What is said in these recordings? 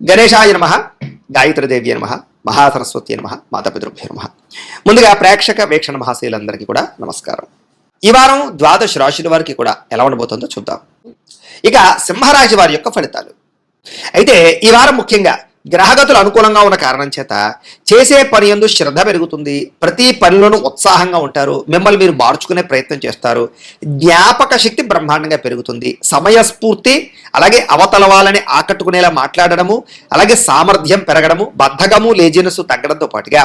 గణేశాయ నమ గాయత్రీదేవి నమ మహాసరస్వతి నమ మాతాపితృభ్య నమ. ముందుగా ప్రేక్షక వీక్షణ మహాశీలందరికీ కూడా నమస్కారం. ఈ వారం ద్వాదశ రాశుల వారికి కూడా ఎలా ఉండబోతుందో చూద్దాం. ఇక సింహరాశి వారి యొక్క ఫలితాలు. అయితే ఈ వారం ముఖ్యంగా గ్రహగతులు అనుకూలంగా ఉన్న కారణం చేత చేసే పని ఎందు శ్రద్ధ పెరుగుతుంది. ప్రతి పనిలోనూ ఉత్సాహంగా ఉంటారు. మిమ్మల్ని మీరు మార్చుకునే ప్రయత్నం చేస్తారు. జ్ఞాపక శక్తి బ్రహ్మాండంగా పెరుగుతుంది. సమయస్ఫూర్తి అలాగే అవతల వాళ్ళని ఆకట్టుకునేలా మాట్లాడడము అలాగే సామర్థ్యం పెరగడము బద్ధకము లేజినెస్ తగ్గడంతో పాటుగా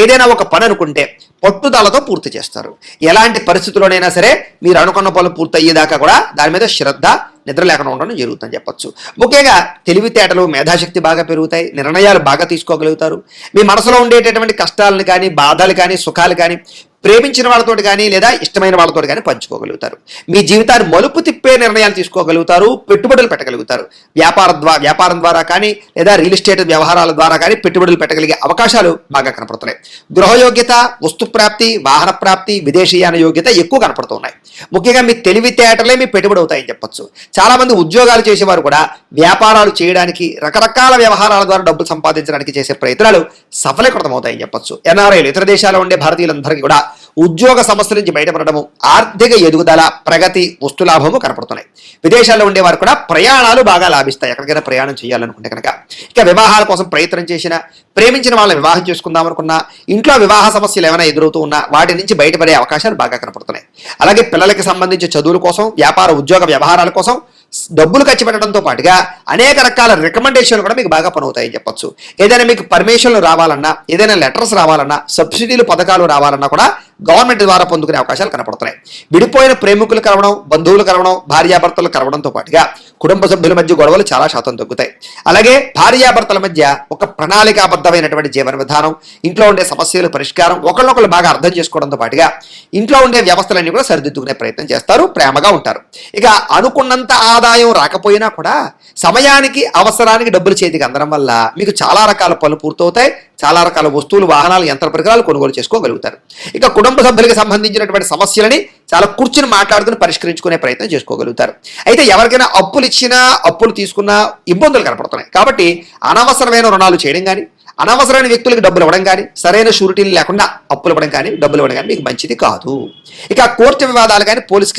ఏదైనా ఒక పని అనుకుంటే పట్టుదలతో పూర్తి చేస్తారు. ఎలాంటి పరిస్థితుల్లోనైనా సరే మీరు అనుకున్న పనులు పూర్తి అయ్యేదాకా కూడా దాని మీద శ్రద్ధ నిద్ర లేకుండా ఉండడం జరుగుతుందని చెప్పొచ్చు. ముఖ్యంగా తెలివితేటలు మేధాశక్తి బాగా పెరుగుతాయి నిర్ణయాలు బాగా తీసుకోగలుగుతారు. మీ మనసులో ఉండేటటువంటి కష్టాలను కానీ బాధలు కానీ సుఖాలు కానీ ప్రేమించిన వాళ్ళతోటి కానీ లేదా ఇష్టమైన వాళ్ళతో కానీ పంచుకోగలుగుతారు. మీ జీవితాన్ని మలుపు తిప్పే నిర్ణయాలు తీసుకోగలుగుతారు పెట్టుబడులు పెట్టగలుగుతారు. వ్యాపార ద్వారా వ్యాపారం ద్వారా కానీ లేదా రియల్ ఎస్టేట్ వ్యవహారాల ద్వారా కానీ పెట్టుబడులు పెట్టగలిగే అవకాశాలు బాగా కనపడుతున్నాయి. గృహయోగ్యత వస్తు ప్రాప్తి వాహన ప్రాప్తి విదేశీయాన యోగ్యత ఎక్కువ కనపడుతున్నాయి. ముఖ్యంగా మీ తెలివితేటలే మీ పెట్టుబడి అవుతాయని చెప్పొచ్చు. చాలామంది ఉద్యోగాలు చేసేవారు కూడా వ్యాపారాలు చేయడానికి రకరకాల వ్యవహారాల ద్వారా డబ్బులు సంపాదించడానికి చేసే ప్రయత్నాలు సఫలీకృతమవుతాయని చెప్పొచ్చు. ఎన్ఆర్ఐలు ఇతర దేశాల్లో ఉండే భారతీయులందరికీ కూడా ఉద్యోగ సమస్యల నుంచి బయటపడడము ఆర్థిక ఎదుగుదల ప్రగతి వస్తులాభము కనపడుతున్నాయి. విదేశాల్లో ఉండేవారు కూడా ప్రయాణాలు బాగా లాభిస్తాయి. ఎక్కడికైనా ప్రయాణం చేయాలనుకుంటే కనుక. ఇక వివాహాల కోసం ప్రయత్నం చేసిన ప్రేమించిన వాళ్ళని వివాహం చేసుకుందాం అనుకున్నా ఇంట్లో వివాహ సమస్యలు ఏమైనా ఎదురవుతూ ఉన్నా వాటి నుంచి బయటపడే అవకాశాలు బాగా కనపడుతున్నాయి. అలాగే పిల్లలకి సంబంధించి చదువుల కోసం వ్యాపార ఉద్యోగ వ్యవహారాల కోసం డబ్బులు ఖర్చు పెట్టడంతో పాటుగా అనేక రకాల రికమెండేషన్లు కూడా మీకు బాగా పనవుతాయని చెప్పొచ్చు. ఏదైనా మీకు పర్మిషన్లు రావాలన్నా ఏదైనా లెటర్స్ రావాలన్నా సబ్సిడీలు పథకాలు రావాలన్నా కూడా గవర్నమెంట్ ద్వారా పొందుకునే అవకాశాలు కనపడుతున్నాయి. విడిపోయిన ప్రేమికులు కలవడం బంధువులు కలవడం భార్యాభర్తలు కలవడంతో పాటుగా కుటుంబ సభ్యుల మధ్య గొడవలు చాలా శాతం తగ్గుతాయి. అలాగే భార్యాభర్తల మధ్య ఒక ప్రణాళికాబద్ధమైనటువంటి జీవన విధానం ఇంట్లో ఉండే సమస్యల పరిష్కారం ఒకళ్ళొకళ్ళు బాగా అర్థం చేసుకోవడంతో పాటుగా ఇంట్లో ఉండే వ్యవస్థలన్నీ కూడా సరిదిద్దుకునే ప్రయత్నం చేస్తారు ప్రేమగా ఉంటారు. ఇక అనుకున్నంత ఆదాయం రాకపోయినా కూడా సమయానికి అవసరానికి డబ్బులు చేతికి అందడం వల్ల మీకు చాలా రకాల పనులు పూర్తవుతాయి చాలా రకాల వస్తువులు వాహనాలు యంత్ర పరికరాలు కొనుగోలు చేసుకోగలుగుతారు. ఇక కుటుంబ సభ్యులకు సంబంధించినటువంటి సమస్యలని చాలా కూర్చుని మాట్లాడుకుని పరిష్కరించుకునే ప్రయత్నం చేసుకోగలుగుతారు. అయితే ఎవరికైనా అప్పులు ఇచ్చినా అప్పులు తీసుకున్నా ఇబ్బందులు కనపడుతున్నాయి. కాబట్టి అనవసరమైన రుణాలు చేయడం కానీ అనవసరమైన వ్యక్తులకు డబ్బులు ఇవ్వడం కానీ సరైన షూరిటీలు లేకుండా అప్పులు ఇవ్వడం కానీ డబ్బులు ఇవ్వడం కానీ మీకు మంచిది కాదు. ఇక కోర్టు వివాదాలు కానీ పోలీస్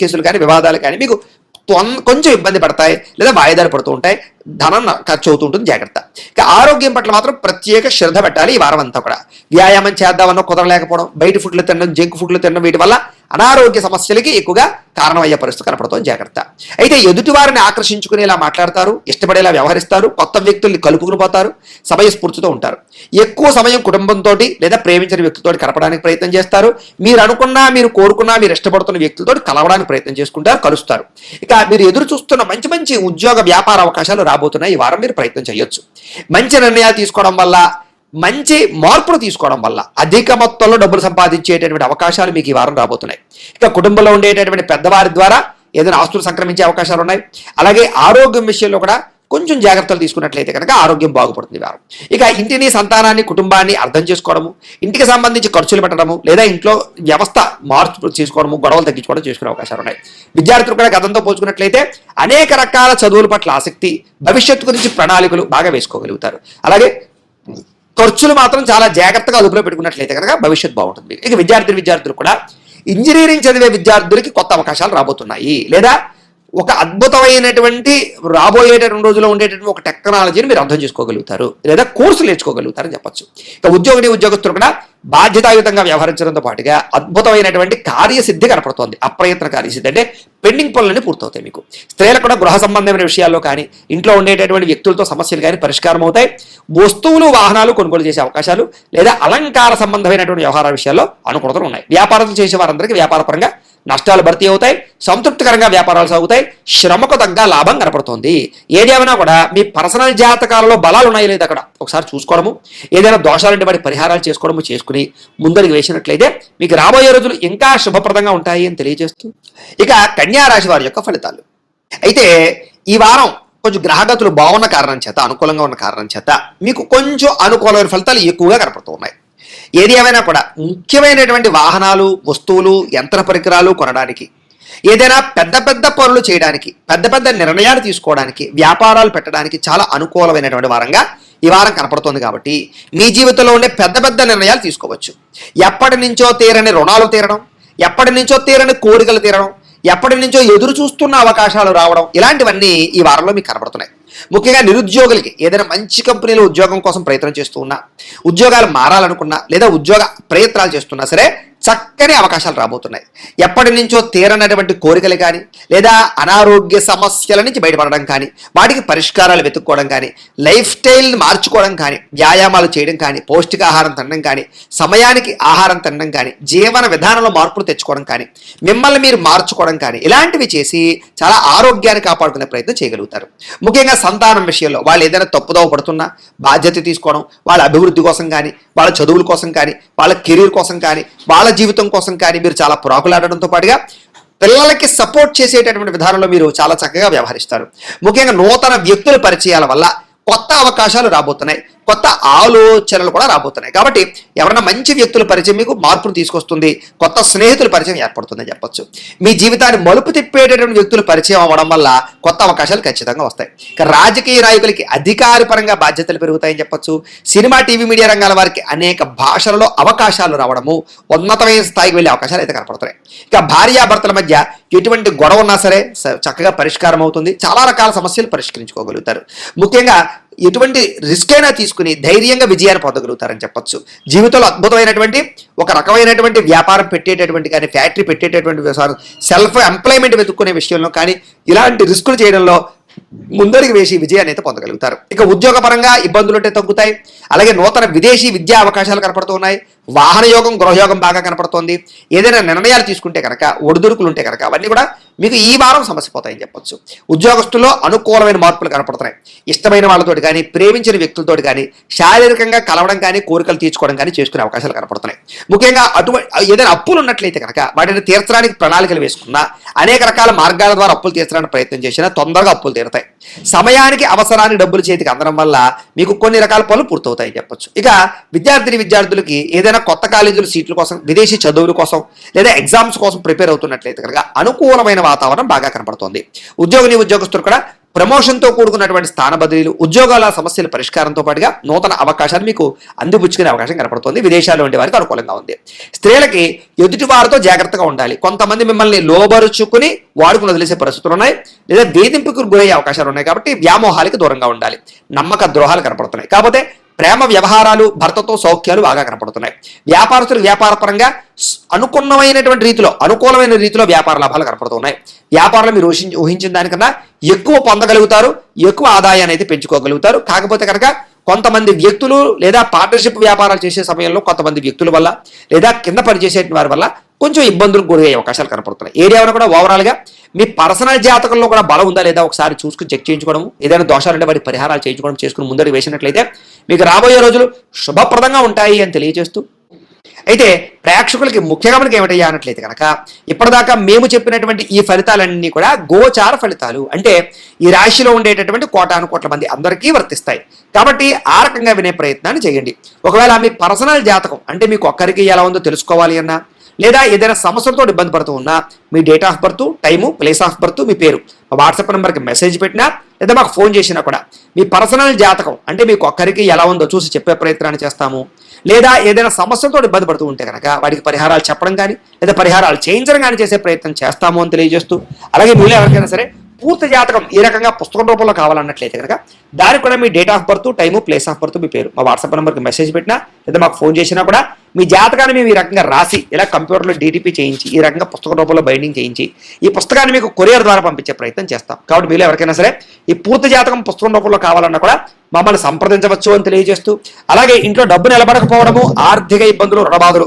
కేసులు కానీ వివాదాలు కానీ మీకు కొంచెం ఇబ్బంది పడతాయి లేదా వాయిదాలు పడుతూ ఉంటాయి. ధనం ఖర్చు అవుతూ ఉంటుంది. జాగ్రత్త. ఇక ఆరోగ్యం పట్ల మాత్రం ప్రత్యేక శ్రద్ధ పెట్టాలి ఈ వారం అంతా కూడా. వ్యాయామం చేద్దామన్నా కుదరలేకపోవడం బయట ఫుడ్లు తినడం జంక్ ఫుడ్లు తినడం వీటి వల్ల అనారోగ్య సమస్యలకి ఎక్కువగా కారణమయ్యే పరిస్థితి కనపడుతుంది జాగ్రత్త. అయితే ఎదుటి వారిని ఆకర్షించుకునేలా మాట్లాడతారు ఇష్టపడేలా వ్యవహరిస్తారు కొత్త వ్యక్తుల్ని కలుపుకుని పోతారు సమయస్ఫూర్తితో ఉంటారు. ఎక్కువ సమయం కుటుంబంతో లేదా ప్రేమించిన వ్యక్తితో కలపడానికి ప్రయత్నం చేస్తారు. మీరు అనుకున్నా మీరు కోరుకున్నా మీరు ఇష్టపడుతున్న వ్యక్తులతో కలవడానికి ప్రయత్నం చేసుకుంటారు కలుస్తారు. ఇక మీరు ఎదురు చూస్తున్న మంచి మంచి ఉద్యోగ వ్యాపార అవకాశాలు రాబోతున్నాయి ఈ వారం మీరు ప్రయత్నం చేయొచ్చు. మంచి నిర్ణయాలు తీసుకోవడం వల్ల మంచి మార్పులు తీసుకోవడం వల్ల అధిక మొత్తంలో డబ్బులు సంపాదించేటటువంటి అవకాశాలు మీకు ఈ వారం రాబోతున్నాయి. ఇక కుటుంబంలో ఉండేటటువంటి పెద్దవారి ద్వారా ఏదైనా ఆస్తులు సంక్రమించే అవకాశాలు ఉన్నాయి. అలాగే ఆరోగ్యం విషయంలో కూడా కొంచెం జాగ్రత్తలు తీసుకున్నట్లయితే కనుక ఆరోగ్యం బాగుపడుతుంది వారం. ఇక ఇంటిని సంతానాన్ని కుటుంబాన్ని అర్థం చేసుకోవడము ఇంటికి సంబంధించి ఖర్చులు పెట్టడము లేదా ఇంట్లో వ్యవస్థ మార్పు చేసుకోవడము గొడవలు తగ్గించుకోవడం చేసుకునే అవకాశాలు ఉన్నాయి. విద్యార్థులు కూడా గతంతో పోల్చుకున్నట్లయితే అనేక రకాల చదువుల పట్ల ఆసక్తి భవిష్యత్తు గురించి ప్రణాళికలు బాగా వేసుకోగలుగుతారు. అలాగే ఖర్చులు మాత్రం చాలా జాగ్రత్తగా అదుపులో పెట్టుకున్నట్లయితే కనుక భవిష్యత్తు బాగుంటుంది. ఇక విద్యార్థి విద్యార్థులు కూడా ఇంజనీరింగ్ చదివే విద్యార్థులకి కొత్త అవకాశాలు రాబోతున్నాయి. లేదా ఒక అద్భుతమైనటువంటి రాబోయేటటువంటి రోజుల్లో ఉండేటటువంటి ఒక టెక్నాలజీని మీరు అర్థం చేసుకోగలుగుతారు. లేదా కోర్సులు నేర్చుకోగలుగుతారు చెప్పచ్చు. ఇక ఉద్యోగిని ఉద్యోగస్తులు కూడా బాధ్యతాయుతంగా వ్యవహరించడంతో పాటుగా అద్భుతమైనటువంటి కార్యసిద్ధి కనపడుతోంది. అప్రయత్న కార్యసిద్ధి అంటే పెండింగ్ పనులన్నీ పూర్తవుతాయి మీకు. స్త్రీలకు కూడా గృహ సంబంధమైన విషయాల్లో కానీ ఇంట్లో ఉండేటటువంటి వ్యక్తులతో సమస్యలు కానీ పరిష్కారం అవుతాయి. వస్తువులు వాహనాలు కొనుగోలు చేసే అవకాశాలు లేదా అలంకార సంబంధమైనటువంటి వ్యవహార విషయాల్లో అనుకూలతలు ఉన్నాయి. వ్యాపారాలు చేసే వారందరికీ వ్యాపారపరంగా నష్టాలు భర్తీ అవుతాయి సంతృప్తికరంగా వ్యాపారాలు సాగుతాయి శ్రమకు తగ్గ లాభం కనపడుతుంది. ఏదేమైనా కూడా మీ పర్సనల్ జాతకాలలో బలాలు ఉన్నాయి లేదు అక్కడ ఒకసారి చూసుకోవడము ఏదైనా దోషాలంటే వాటి పరిహారాలు చేసుకోవడము చేసుకుని ముందరికి వేసినట్లయితే మీకు రాబోయే రోజులు ఇంకా శుభప్రదంగా ఉంటాయి అని తెలియజేస్తూ ఇక కన్యారాశి వారి యొక్క ఫలితాలు. అయితే ఈ వారం కొంచెం గ్రహగతులు బాగున్న కారణం చేత అనుకూలంగా ఉన్న కారణం చేత మీకు కొంచెం అనుకూలమైన ఫలితాలు ఎక్కువగా కనపడుతూ ఉన్నాయి. ఏది ఏమైనా కూడా ముఖ్యమైనటువంటి వాహనాలు వస్తువులు యంత్ర పరికరాలు కొనడానికి ఏదైనా పెద్ద పెద్ద పనులు చేయడానికి పెద్ద పెద్ద నిర్ణయాలు తీసుకోవడానికి వ్యాపారాలు పెట్టడానికి చాలా అనుకూలమైనటువంటి వారంగా ఈ వారం కనపడుతుంది కాబట్టి మీ జీవితంలో ఉండే పెద్ద పెద్ద నిర్ణయాలు తీసుకోవచ్చు. ఎప్పటి నుంచో తీరని రుణాలు తీరడం ఎప్పటి నుంచో తీరని కోరికలు తీరడం ఎప్పటి నుంచో ఎదురు చూస్తున్న అవకాశాలు రావడం ఇలాంటివన్నీ ఈ వారంలో మీకు కనబడుతున్నాయి. ముఖ్యంగా నిరుద్యోగులకి ఏదైనా మంచి కంపెనీలో ఉద్యోగం కోసం ప్రయత్నం చేస్తూ ఉన్నా ఉద్యోగాలు మారాలనుకున్నా లేదా ఉద్యోగ ప్రయత్నాలు చేస్తున్నా సరే చక్కని అవకాశాలు రాబోతున్నాయి. ఎప్పటి నుంచో తీరనటువంటి కోరికలు కానీ లేదా అనారోగ్య సమస్యల నుంచి బయటపడడం కానీ వాటికి పరిష్కారాలు వెతుక్కోవడం కానీ లైఫ్ స్టైల్ని మార్చుకోవడం కానీ వ్యాయామాలు చేయడం కానీ పౌష్టికాహారం తినడం కానీ సమయానికి ఆహారం తినడం కానీ జీవన విధానంలో మార్పులు తెచ్చుకోవడం కానీ మిమ్మల్ని మీరు మార్చుకోవడం కానీ ఇలాంటివి చేసి చాలా ఆరోగ్యాన్ని కాపాడుకునే ప్రయత్నం చేయగలుగుతారు. ముఖ్యంగా సంతానం విషయంలో వాళ్ళు ఏదైనా తప్పుదోవ పడుతున్నా బాధ్యత తీసుకోవడం వాళ్ళ అభివృద్ధి కోసం కానీ వాళ్ళ చదువుల కోసం కానీ వాళ్ళ కెరీర్ కోసం కానీ వాళ్ళ జీవితం కోసం కానీ మీరు చాలా పురాకులాడడంతో పాటుగా పిల్లలకి సపోర్ట్ చేసేటటువంటి విధానంలో మీరు చాలా చక్కగా వ్యవహరిస్తారు. ముఖ్యంగా నూతన వ్యక్తుల పరిచయాల వల్ల కొత్త అవకాశాలు రాబోతున్నాయి. కొత్త ఆలోచనలు కూడా రాబోతున్నాయి. కాబట్టి ఎవరైనా మంచి వ్యక్తుల పరిచయం మీకు మార్పును తీసుకొస్తుంది కొత్త స్నేహితుల పరిచయం ఏర్పడుతుందని చెప్పొచ్చు. మీ జీవితాన్ని మలుపు తిప్పేటటువంటి వ్యక్తుల పరిచయం అవ్వడం వల్ల కొత్త అవకాశాలు ఖచ్చితంగా వస్తాయి. ఇక రాజకీయ నాయకులకి అధికారపరంగా బాధ్యతలు పెరుగుతాయని చెప్పొచ్చు. సినిమా టీవీ మీడియా రంగాల వారికి అనేక భాషలలో అవకాశాలు రావడము ఉన్నతమైన స్థాయికి వెళ్ళే అవకాశాలు అయితే కనపడుతున్నాయి. ఇక భార్యాభర్తల మధ్య ఎటువంటి గొడవ ఉన్నా సరే చక్కగా పరిష్కారం అవుతుంది. చాలా రకాల సమస్యలు పరిష్కరించుకోగలుగుతారు. ముఖ్యంగా ఎటువంటి రిస్క్ అయినా తీసుకుని ధైర్యంగా విజయాన్ని పొందగలుగుతారని చెప్పొచ్చు. జీవితంలో అద్భుతమైనటువంటి ఒక రకమైనటువంటి వ్యాపారం పెట్టేటటువంటి కానీ ఫ్యాక్టరీ పెట్టేటటువంటి వ్యవసాయం సెల్ఫ్ ఎంప్లాయ్మెంట్ వెతుక్కునే విషయంలో కానీ ఇలాంటి రిస్కులు చేయడంలో ముందరికి వేసి విజయాన్ని అయితే పొందగలుగుతారు. ఇక ఉద్యోగపరంగా ఇబ్బందులు అంటే తగ్గుతాయి. అలాగే నూతన విదేశీ విద్యా అవకాశాలు కనపడుతున్నాయి వాహన యోగం గృహయోగం బాగా కనపడుతోంది. ఏదైనా నిర్ణయాలు తీసుకుంటే కనుక ఒడిదుడుకులు ఉంటే కనుక అవన్నీ కూడా మీకు ఈ వారం సమస్య పోతాయని చెప్పొచ్చు. ఉద్యోగస్తుల్లో అనుకూలమైన మార్పులు కనపడుతున్నాయి. ఇష్టమైన వాళ్ళతోటి కానీ ప్రేమించిన వ్యక్తులతోటి కానీ శారీరకంగా కలవడం కానీ కోరికలు తీర్చుకోవడం కానీ చేసుకునే అవకాశాలు కనపడుతున్నాయి. ముఖ్యంగా అటువంటి ఏదైనా అప్పులు ఉన్నట్లయితే కనుక వాటిని తీర్చడానికి ప్రణాళికలు వేసుకున్నా అనేక రకాల మార్గాల ద్వారా అప్పులు తీర్చడానికి ప్రయత్నం చేసినా తొందరగా అప్పులు తీరుతాయి. సమయానికి అవసరానికి డబ్బులు చేతికి అందడం వల్ల మీకు కొన్ని రకాల పనులు పూర్తవుతాయని చెప్పొచ్చు. ఇక విద్యార్థిని విద్యార్థులకి ఏదైనా కొత్త కాలేజీల సీట్ల కోసం విదేశీ చదువుల కోసం లేదా ఎగ్జామ్స్ కోసం ప్రిపేర్ అవుతున్నట్లయితే కనుక అనుకూలమైన వాతావరణం బాగా కనపడుతోంది. ఉద్యోగిని ఉద్యోగస్తులు కూడా ప్రమోషన్తో కూడుకున్నటువంటి స్థాన బదిలీలు ఉద్యోగాల సమస్యల పరిష్కారంతో పాటుగా నూతన అవకాశాలు మీకు అందిపుచ్చుకునే అవకాశం కనపడుతుంది. విదేశాల్లో ఉండే వారికి అనుకూలంగా ఉంది. స్త్రీలకి ఎదుటి వారితో జాగ్రత్తగా ఉండాలి. కొంతమంది మిమ్మల్ని లోబరుచుకుని వాడుకుని వదిలేసే పరిస్థితులు ఉన్నాయి. లేదా వేధింపుకు గురయ్యే అవకాశాలు ఉన్నాయి కాబట్టి వ్యామోహాలకి దూరంగా ఉండాలి. నమ్మక ద్రోహాలు కనపడుతున్నాయి. కాకపోతే ప్రేమ వ్యవహారాలు భర్తతో సౌఖ్యాలు బాగా కనపడుతున్నాయి. వ్యాపారస్తులు వ్యాపారపరంగా అనుకున్నమైనటువంటి రీతిలో అనుకూలమైన రీతిలో వ్యాపార లాభాలు కనపడుతున్నాయి. వ్యాపారాలు మీరు ఊహించి ఊహించిన దానికన్నా ఎక్కువ పొందగలుగుతారు ఎక్కువ ఆదాయాన్ని అయితే పెంచుకోగలుగుతారు. కాకపోతే కనుక కొంతమంది వ్యక్తులు లేదా పార్ట్నర్షిప్ వ్యాపారాలు చేసే సమయంలో కొంతమంది వ్యక్తుల వల్ల లేదా కింద పనిచేసే వారి వల్ల కొంచెం ఇబ్బందులు గురయ్యే అవకాశాలు కనపడుతున్నాయి. ఏరియాలో కూడా ఓవరాల్గా మీ పర్సనల్ జాతకంలో కూడా బలం ఉందా లేదా ఒకసారి చూసుకుని చెక్ చేయించుకోవడం ఏదైనా దోషాలు ఉంటే వాటి పరిహారాలు చేయించుకోవడం చేసుకుని ముందరికి వేసినట్లయితే మీకు రాబోయే రోజులు శుభప్రదంగా ఉంటాయి అని తెలియజేస్తూ. అయితే ప్రేక్షకులకి ముఖ్యంగా మనకి ఏమిటయ్యా అన్నట్లయితే కనుక ఇప్పటిదాకా మేము చెప్పినటువంటి ఈ ఫలితాలన్నీ కూడా గోచార ఫలితాలు. అంటే ఈ రాశిలో ఉండేటటువంటి కోటాను కోట్ల మంది అందరికీ వర్తిస్తాయి. కాబట్టి ఆ రకంగా వినే ప్రయత్నాన్ని చేయండి. ఒకవేళ మీ పర్సనల్ జాతకం అంటే మీకు ఒక్కరికి ఎలా ఉందో తెలుసుకోవాలి అన్నా లేదా ఏదైనా సమస్యలతో ఇబ్బంది పడుతూ ఉన్నా మీ date of birth time place of birth మీ పేరు మా వాట్సాప్ నెంబర్కి మెసేజ్ పెట్టినా లేదా మాకు ఫోన్ చేసినా కూడా మీ పర్సనల్ జాతకం అంటే మీకు ఒక్కరికి ఎలా ఉందో చూసి చెప్పే ప్రయత్నాన్ని చేస్తాము. లేదా ఏదైనా సమస్యలతో ఇబ్బంది పడుతూ ఉంటే కనుక వాటికి పరిహారాలు చెప్పడం కానీ లేదా పరిహారాలు చేయించడం కానీ చేసే ప్రయత్నం చేస్తాము అని తెలియజేస్తూ అలాగే మీరు ఎవరికైనా సరే పూర్తి జాతకం ఈ రకంగా పుస్తకం రూపంలో కావాలన్నట్లయితే కనుక దానికి కూడా మీ date of birth time place of birth మీ పేరు. మా వాట్సాప్ నెంబర్కి మెసేజ్ పెట్టినా లేదా మాకు ఫోన్ చేసినా కూడా మీ జాతకాన్ని మేము ఈ రకంగా రాసి ఇలా కంప్యూటర్లో డీటీపీ చేయించి ఈ రకంగా పుస్తక రూపంలో బైండింగ్ చేయించి ఈ పుస్తకాన్ని మీకు కొరియర్ ద్వారా పంపించే ప్రయత్నం చేస్తాం. కాబట్టి మీలో ఎవరికైనా సరే ఈ పూర్తి జాతకం పుస్తకం రూపంలో కావాలన్నా కూడా మమ్మల్ని సంప్రదించవచ్చు అని తెలియజేస్తూ అలాగే ఇంట్లో డబ్బు నిలబడకపోవడము ఆర్థిక ఇబ్బందులు రుణబాధలు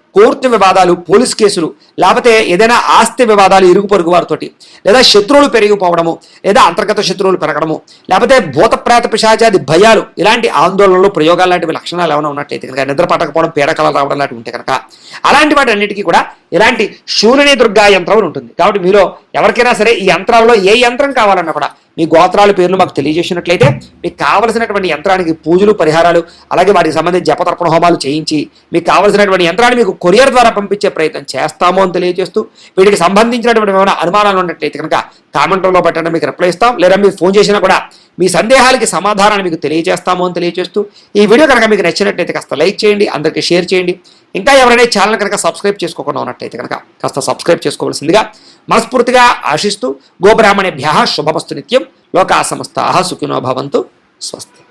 కోర్టు వివాదాలు పోలీస్ కేసులు లేకపోతే ఏదైనా ఆస్తి వివాదాలు ఇరుగు పొరుగు వారితోటి లేదా శత్రువులు పెరిగిపోవడము లేదా అంతర్గత శత్రువులు పెరగడము లేకపోతే భూతప్రాత పిశాచాది భయాలు ఇలాంటి ఆందోళనలు ప్రయోగాలు లాంటివి లక్షణాలు ఏమైనా ఉన్నట్లయితే కనుక నిద్ర పట్టకపోవడం పీడకలు రావడం లాంటివి ఉంటే కనుక అలాంటి వాటి అన్నిటికీ కూడా ఇలాంటి శూలిని దుర్గా యంత్రం ఉంటుంది. కాబట్టి మీరు ఎవరికైనా సరే ఈ యంత్రాల్లో ఏ యంత్రం కావాలన్నా కూడా మీ గోత్రాల పేర్లు మాకు తెలియజేసినట్లయితే మీకు కావలసినటువంటి యంత్రానికి పూజలు పరిహారాలు అలాగే వాటికి సంబంధించి జపతర్పణ హోమాలు చేయించి మీకు కావలసినటువంటి యంత్రాన్ని మీకు కొరియర్ ద్వారా పంపించే ప్రయత్నం చేస్తాము అని తెలియజేస్తూ వీటికి సంబంధించినటువంటి ఏమైనా అనుమానాలు ఉన్నట్లయితే కనుక కామెంట్లో పెట్టండి మీకు రిప్లై ఇస్తాం. లేదా మీరు ఫోన్ చేసినా కూడా మీ సందేహాలకి సమాధానాన్ని మీకు తెలియజేస్తాము అని తెలియజేస్తూ ఈ వీడియో కనుక మీకు నచ్చినట్లయితే కాస్త లైక్ చేయండి అందరికీ షేర్ చేయండి. ఇంకా ఎవరైనా ఛానల్ కనుక సబ్స్క్రైబ్ చేసుకోకుండా ఉన్నట్లయితే కనుక కాస్త సబ్స్క్రైబ్ చేసుకోవాల్సిందిగా మనస్ఫూర్తిగా ఆశిస్తూ గోబ్రాహ్మణేభ్య శుభమస్తు నిత్యం లోకా సమస్త సుఖినో భవంతు స్వస్తి.